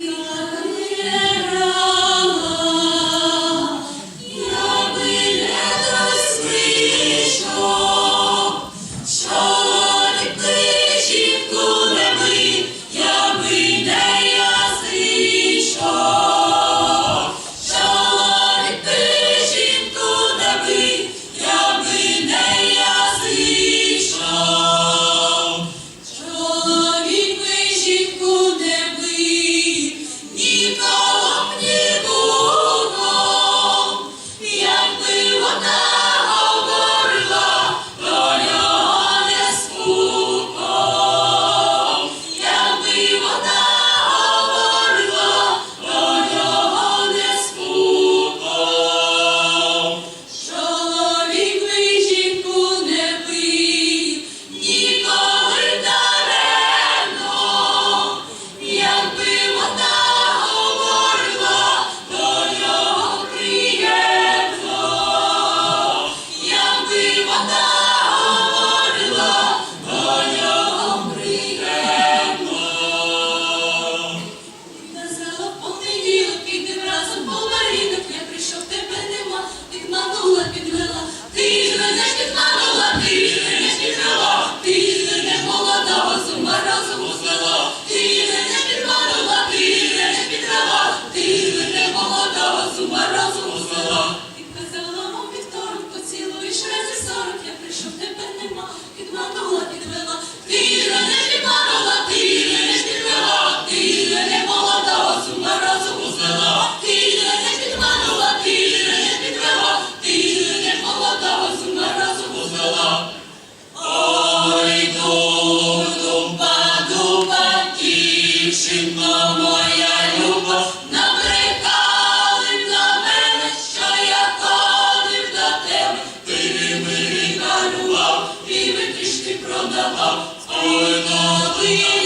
You Дівчино моя люба, набрикали на мене, що я ходив до тебе, ти не милі дарував, і витрішки продавав, спойно ти.